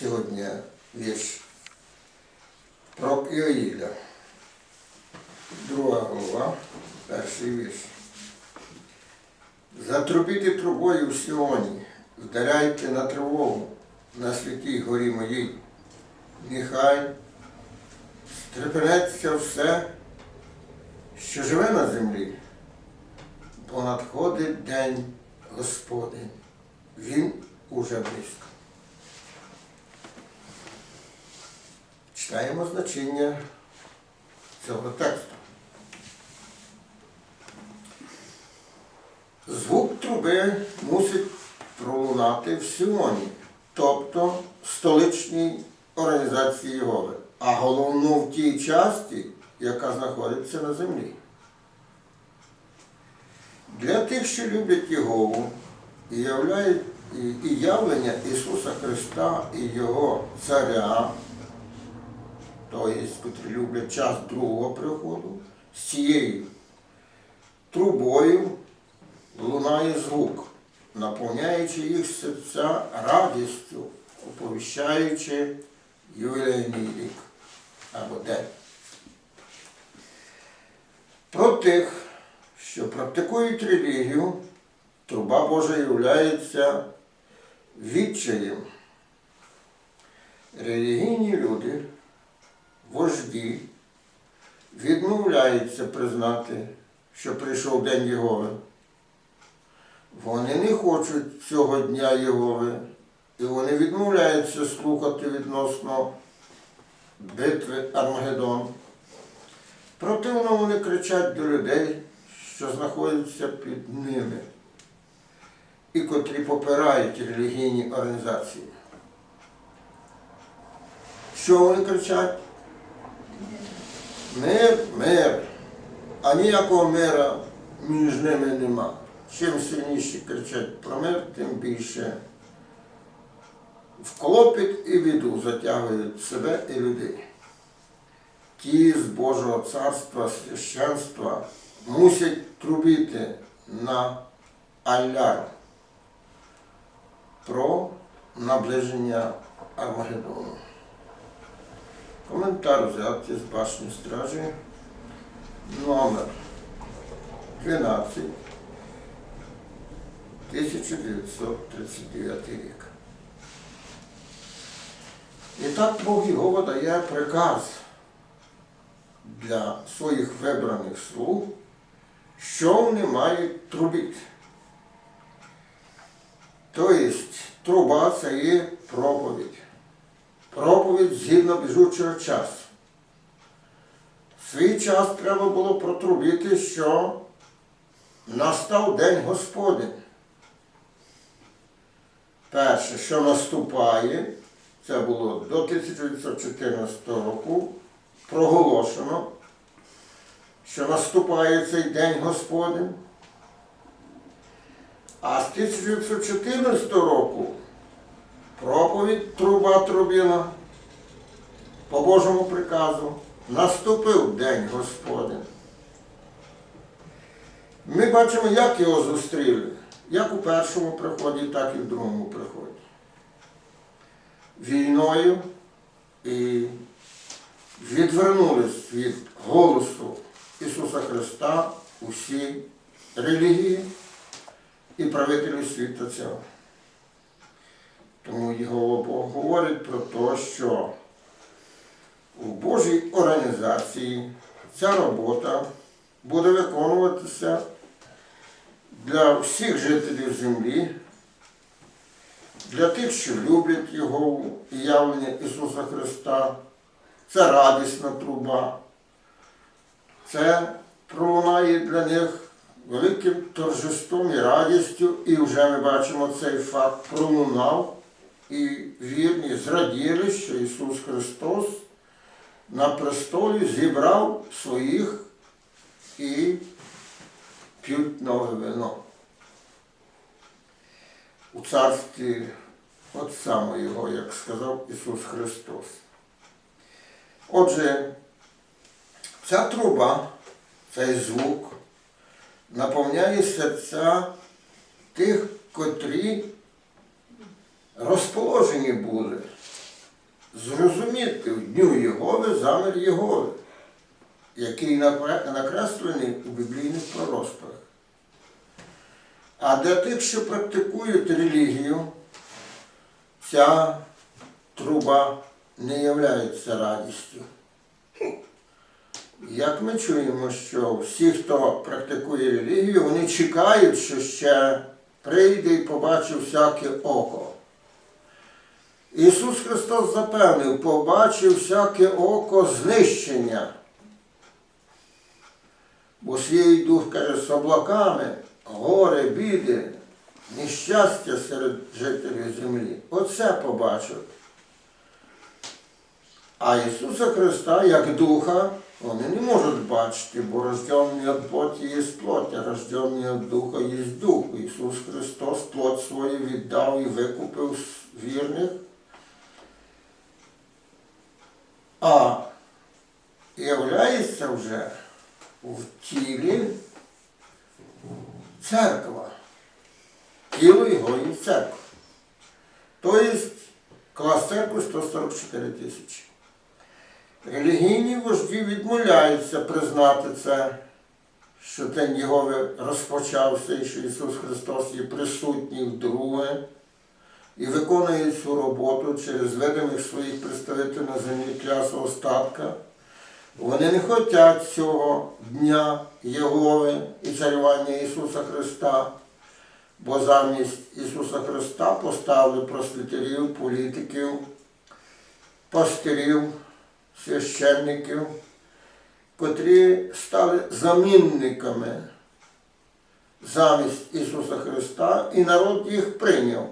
сьогодні вірш про Іоїля. Друга голова, перший вірш. Затрубіти трубою в Сіоні, вдаряйте на тривогу на святій горі моїй. Нехай стрепенеться все, що живе на землі, бо надходить день Господень. Він уже близько. Читаємо значення цього тексту. Звук труби мусить пролунати в Сіоні, тобто в столичній організації Єгови, а головно в тій часті, яка знаходиться на землі. Для тих, що люблять Єгову і являють і явлення Ісуса Христа і Його Царя, тобто, котрі люблять час другого приходу, з цією трубою лунає звук, наповняючи їх серця радістю, оповіщаючи ювілейний рік або день. Про тих, що практикують релігію, труба Божа являється відчаєм. Релігійні люди, вожді, відмовляються признати, що прийшов День Єгови. Вони не хочуть цього дня Єгови, і вони відмовляються слухати відносно битви Армагеддон. Противно вони кричать до людей, що знаходяться під ними, і котрі попирають релігійні організації. Що вони кричать? Мир, мир, а ніякого мира між ними нема. Чим сильніше кричать про мир, тим більше в клопіт і біду затягують себе і людей. Ті з Божого царства, священства мусять трубити на алярм про наближення Армагеддону. Коментар взятий з башні стражі номер 12 1939 рік. І так Бог Єгова дає приказ для своїх вибраних слуг, що вони мають трубити. Тобто труба це є проповідь. Проповідь згідно біжучого часу. Свій час треба було протрубити, що настав День Господень. Перше, що наступає, це було до 1914 року, проголошено, що наступає цей День Господень. А з 1914 року проповідь труба трубила по Божому приказу. Наступив День Господень. Ми бачимо, як його зустріли, як у першому приході, так і в другому приході. Війною і відвернулись від голосу Ісуса Христа усі релігії і правителі світу цього. Тому його Бог говорить про те, що у Божій організації ця робота буде виконуватися для всіх жителів землі, для тих, що люблять Його і явлення Ісуса Христа. Це радісна труба. Це пролунає для них великим торжеством і радістю, і вже ми бачимо цей факт пролунав, і вірні зраділи, що Ісус Христос на престолі зібрав своїх і п'ють нове вино. У царстві Отця Моєго, як сказав Ісус Христос. Отже, ця труба, цей звук наповняє серця тих, котрі розположені були зрозуміти в дню Єгови замір Єгови, який накреслений у біблійних пророцтвах. А для тих, що практикують релігію, ця труба не являється радістю. Як ми чуємо, що всі, хто практикує релігію, вони чекають, що ще прийде і побачить всяке око. Ісус Христос запевнив, побачив всяке око знищення. Бо свій дух каже, з облаками, горе, біди, нещастя серед жителів землі. Оце побачив. А Ісуса Христа, як Духа, вони не можуть бачити, бо рожденний від плоті є плоть, а рожденний від Духа є Дух. Ісус Христос плоть свою віддав і викупив вірних. А являється вже в тілі церква. Тіло його є церква. Тобто клас церкви 144 тисячі. Релігійні вожді відмовляються признати це, що День Єгови розпочався і що Ісус Христос є присутній вдруге і виконує цю роботу через видимих своїх представителів на землі клясу остатка. Вони не хочуть цього дня Єгови і царювання Ісуса Христа, бо замість Ісуса Христа поставили просвітерів, політиків, пастирів, священників, котрі стали замінниками замість Ісуса Христа, і народ їх прийняв.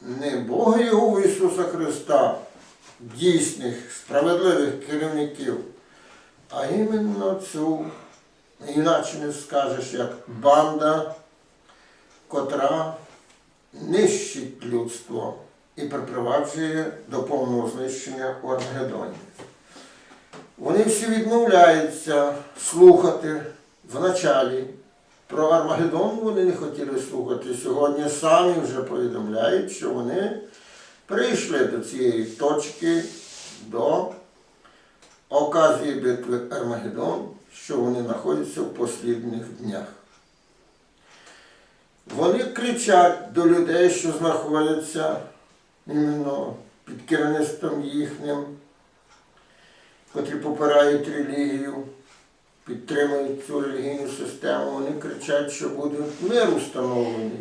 Не Бога Його Ісуса Христа, дійсних, справедливих керівників, а іменно цю, іначе не скажеш, як банда, котра нищить людство і припроваджує до повного знищення Армагеддоні. Вони всі відмовляються слухати вначалі. Про Армагеддон вони не хотіли слухати. Сьогодні самі вже повідомляють, що вони прийшли до цієї точки, до оказії битви Армагеддон, що вони знаходяться в послідних днях. Вони кричать до людей, що знаходяться іменно під керівництвом їхнім, котрі попирають релігію, підтримують цю релігійну систему, вони кричать, що буде мир установлений.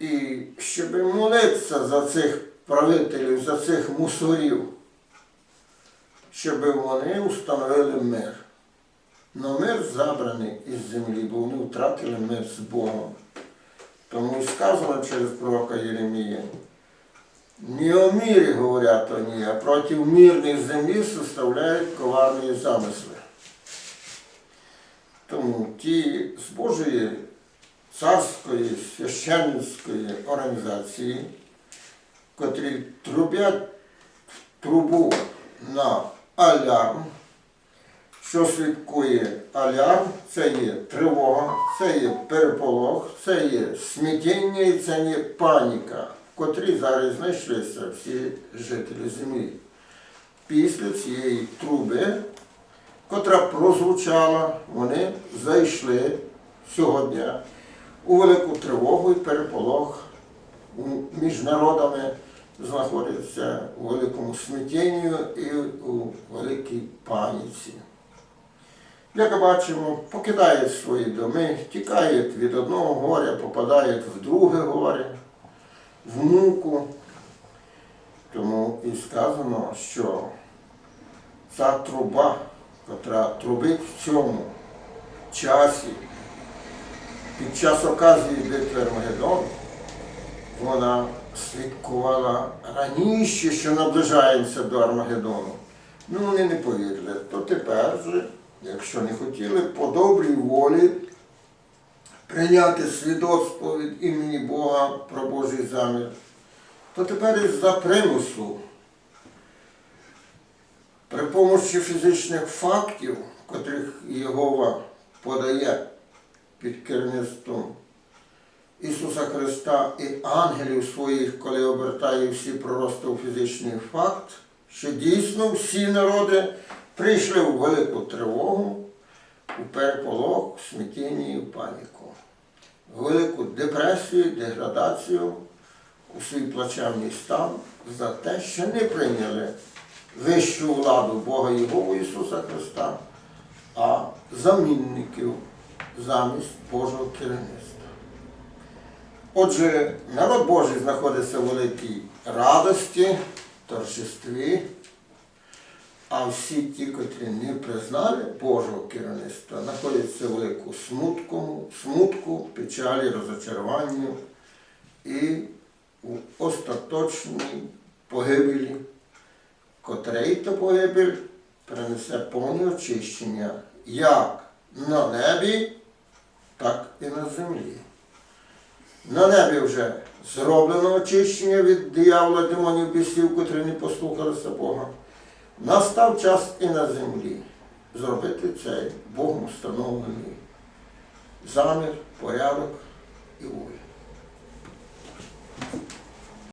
І щоб молитися за цих правителів, за цих мусорів, щоб вони установили мир. Но мир забраний із землі, бо вони втратили мир з Богом. Тому і сказано через пророка Єремія. Не о мірі говорять вони, а проти мирних землі составляють коварні замисли. Тому ті з Божої царської священницької організації, котрі трубять трубу на алярм, що слідкує алярм, це є тривога, це є переполох, це є смятіння і це є паніка, в котрій зараз знайшлися всі жителі землі. Після цієї труби, котра прозвучала, вони зайшли сьогодні у велику тривогу і переполох між народами знаходяться у великому смятінні і у великій паніці. Як бачимо, покидають свої доми, тікають від одного горя, попадають в друге горе, в муку. Тому і сказано, що ця труба, котра трубить в цьому часі, під час оказії битви Армагеддон, вона слідкувала раніше, що наближаємося до Армагеддону. Ну, вони не повірили. То тепер же, якщо не хотіли по добрій волі прийняти свідоцтво від імені Бога про Божий замір, то тепер із-за примусу, при помощі фізичних фактів, котрих Єгова подає під керівництвом Ісуса Христа і ангелів своїх, коли обертає всі пророцтва у фізичний факт, що дійсно всі народи прийшли у велику тривогу, у переполох, в смятіння і в паніку, в велику депресію, деградацію, у свій плачевний стан за те, що не прийняли вищу владу Бога Єгову Ісуса Христа, а замінників замість Божого керівництва. Отже, народ Божий знаходиться в великій радості, торжестві, а всі ті, котрі не признали Божого керівництва, знаходяться в велику смутку, смутку, печалі, розочаруванні і у остаточній погибелі, котрий то погибель принесе повне очищення як на небі, так і на землі. На небі вже зроблено очищення від диявола, демонів бісів, котрі не послухалися Бога. Настав час і на землі зробити цей Богом встановлений замір, порядок і волю.